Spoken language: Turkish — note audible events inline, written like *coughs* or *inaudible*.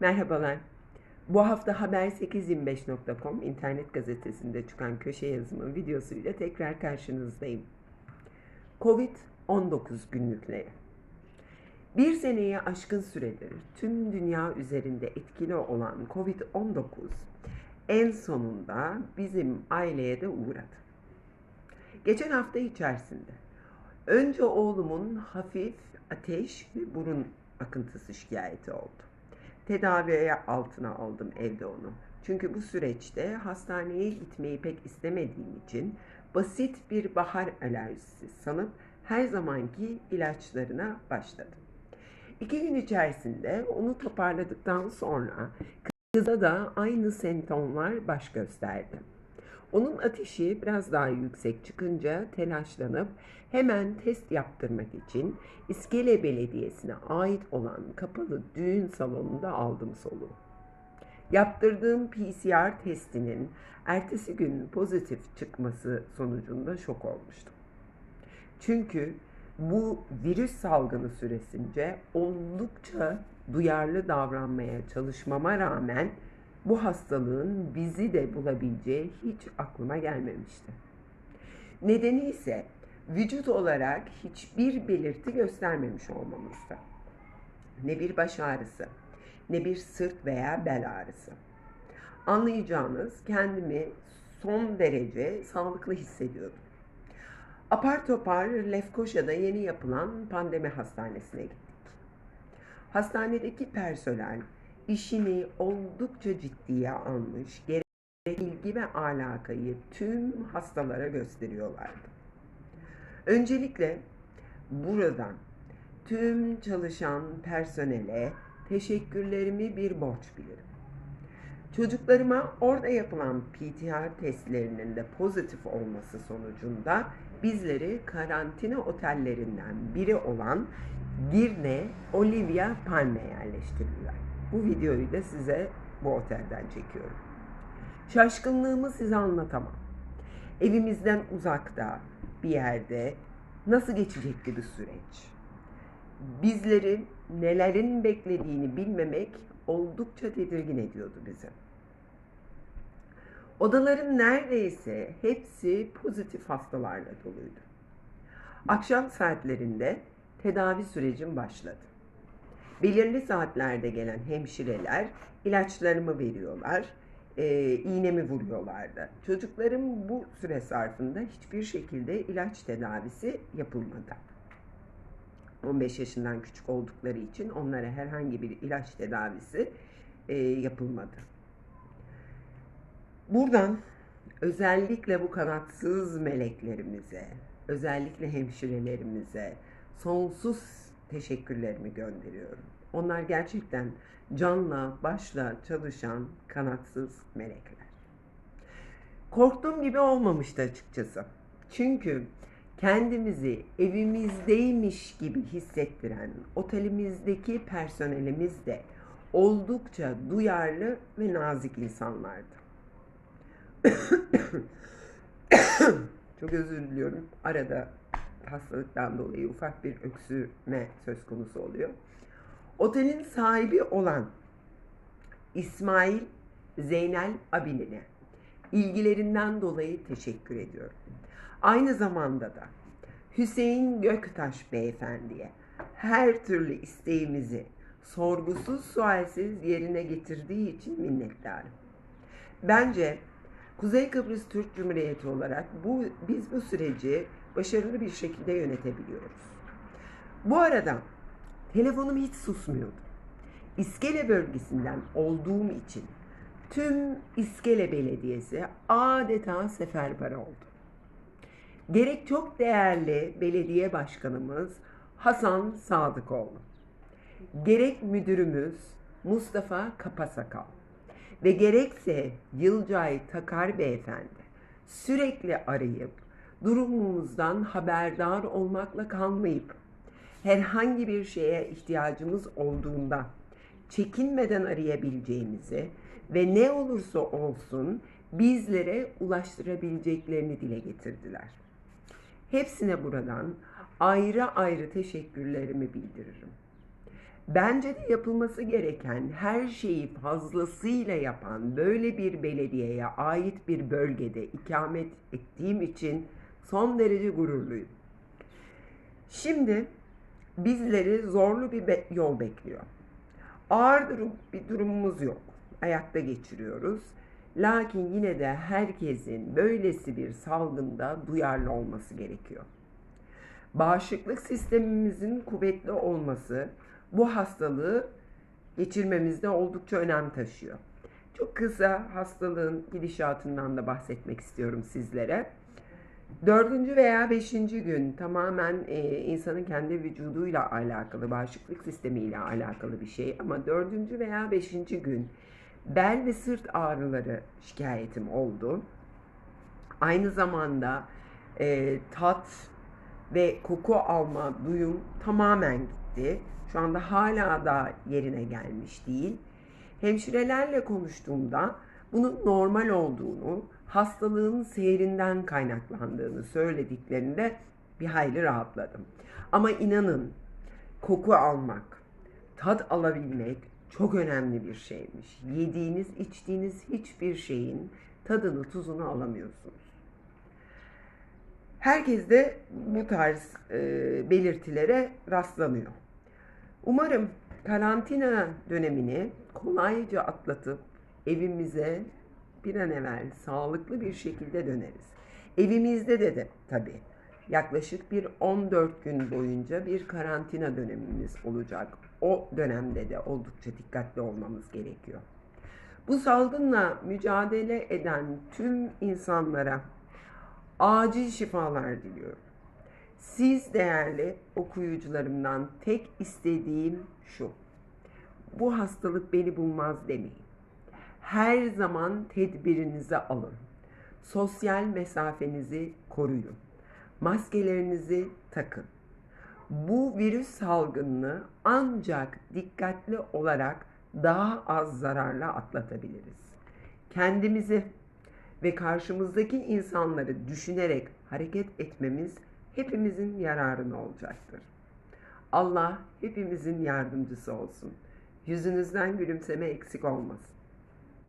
Merhabalar. Bu hafta haber825.com internet gazetesinde çıkan köşe yazımın videosuyla tekrar karşınızdayım. Covid-19 günlükleri. Bir seneyi aşkın süredir tüm dünya üzerinde etkili olan Covid-19 en sonunda bizim aileye de uğradı. Geçen hafta içerisinde önce oğlumun hafif ateş ve burun akıntısı şikayeti oldu. Tedaviye altına aldım evde onu. Çünkü bu süreçte hastaneye gitmeyi pek istemediğim için basit bir bahar alerjisi sanıp her zamanki ilaçlarına başladım. İki gün içerisinde onu toparladıktan sonra kıza da aynı semptomlar baş gösterdi. Onun ateşi biraz daha yüksek çıkınca telaşlanıp hemen test yaptırmak için İskele Belediyesi'ne ait olan kapalı düğün salonunda aldım soluğu. Yaptırdığım PCR testinin ertesi gün pozitif çıkması sonucunda şok olmuştum. Çünkü bu virüs salgını süresince oldukça duyarlı davranmaya çalışmama rağmen bu hastalığın bizi de bulabileceği hiç aklıma gelmemişti. Nedeni ise vücut olarak hiçbir belirti göstermemiş olmamızda. Ne bir baş ağrısı, ne bir sırt veya bel ağrısı. Anlayacağınız kendimi son derece sağlıklı hissediyordum. Apar topar Lefkoşa'da yeni yapılan pandemi hastanesine gittik. Hastanedeki personel işini oldukça ciddiye almış, gerek ilgi ve alakayı tüm hastalara gösteriyorlardı. Öncelikle buradan tüm çalışan personele teşekkürlerimi bir borç bilirim. Çocuklarıma orada yapılan PTR testlerinin de pozitif olması sonucunda bizleri karantina otellerinden biri olan Girne Olivia Palme yerleştirdiler. Bu videoyu da size bu otelden çekiyorum. Şaşkınlığımı size anlatamam. Evimizden uzakta bir yerde nasıl geçecekti bu süreç? Bizleri nelerin beklediğini bilmemek oldukça tedirgin ediyordu bizi. Odaların neredeyse hepsi pozitif hastalarla doluydu. Akşam saatlerinde tedavi sürecim başladı. Belirli saatlerde gelen hemşireler ilaçlarımı veriyorlar, e, iğnemi vuruyorlardı. Çocuklarım bu süre zarfında hiçbir şekilde ilaç tedavisi yapılmadı. 15 yaşından küçük oldukları için onlara herhangi bir ilaç tedavisi e, yapılmadı. Buradan özellikle bu kanatsız meleklerimize, özellikle hemşirelerimize sonsuz teşekkürlerimi gönderiyorum. Onlar gerçekten canla başla çalışan kanatsız melekler. Korktuğum gibi olmamıştı açıkçası. Çünkü kendimizi evimizdeymiş gibi hissettiren otelimizdeki personelimiz de oldukça duyarlı ve nazik insanlardı. *coughs* Çok özür diliyorum. Arada hastalıktan dolayı ufak bir öksürme söz konusu oluyor. Otelin sahibi olan İsmail Zeynel Abiline ilgilerinden dolayı teşekkür ediyorum. Aynı zamanda da Hüseyin Göktaş beyefendiye her türlü isteğimizi sorgusuz sualsiz yerine getirdiği için minnettarım. Bence Kuzey Kıbrıs Türk Cumhuriyeti olarak bu biz bu süreci başarılı bir şekilde yönetebiliyoruz. Bu arada telefonum hiç susmuyordu. İskele bölgesinden olduğum için tüm İskele Belediyesi adeta seferber oldu. Gerek çok değerli belediye başkanımız Hasan Sadıkoğlu, gerek müdürümüz Mustafa Kapasakal ve gerekse Yılcay Takar Beyefendi sürekli arayıp durumumuzdan haberdar olmakla kalmayıp herhangi bir şeye ihtiyacımız olduğunda çekinmeden arayabileceğimizi ve ne olursa olsun bizlere ulaştırabileceklerini dile getirdiler. Hepsine buradan ayrı ayrı teşekkürlerimi bildiririm. Bence de yapılması gereken her şeyi fazlasıyla yapan böyle bir belediyeye ait bir bölgede ikamet ettiğim için son derece gururluyum. Şimdi bizleri zorlu bir be- yol bekliyor. Ağır durum, bir durumumuz yok. Ayakta geçiriyoruz. Lakin yine de herkesin böylesi bir salgında duyarlı olması gerekiyor. Bağışıklık sistemimizin kuvvetli olması bu hastalığı geçirmemizde oldukça önem taşıyor. Çok kısa hastalığın gidişatından da bahsetmek istiyorum sizlere. Dördüncü veya beşinci gün tamamen e, insanın kendi vücuduyla alakalı, bağışıklık sistemiyle alakalı bir şey. Ama dördüncü veya beşinci gün bel ve sırt ağrıları şikayetim oldu. Aynı zamanda e, tat ve koku alma duyum tamamen gitti. Şu anda hala da yerine gelmiş değil. Hemşirelerle konuştuğumda bunun normal olduğunu, hastalığın seyrinden kaynaklandığını söylediklerinde bir hayli rahatladım. Ama inanın koku almak, tat alabilmek çok önemli bir şeymiş. Yediğiniz, içtiğiniz hiçbir şeyin tadını, tuzunu alamıyorsunuz. Herkes de bu tarz e, belirtilere rastlamıyor. Umarım karantina dönemini kolayca atlatıp evimize bir an evvel sağlıklı bir şekilde döneriz. Evimizde de de tabii yaklaşık bir 14 gün boyunca bir karantina dönemimiz olacak. O dönemde de oldukça dikkatli olmamız gerekiyor. Bu salgınla mücadele eden tüm insanlara acil şifalar diliyorum. Siz değerli okuyucularımdan tek istediğim şu. Bu hastalık beni bulmaz demeyin. Her zaman tedbirinizi alın. Sosyal mesafenizi koruyun. Maskelerinizi takın. Bu virüs salgınını ancak dikkatli olarak daha az zararla atlatabiliriz. Kendimizi ve karşımızdaki insanları düşünerek hareket etmemiz hepimizin yararına olacaktır. Allah hepimizin yardımcısı olsun. Yüzünüzden gülümseme eksik olmasın.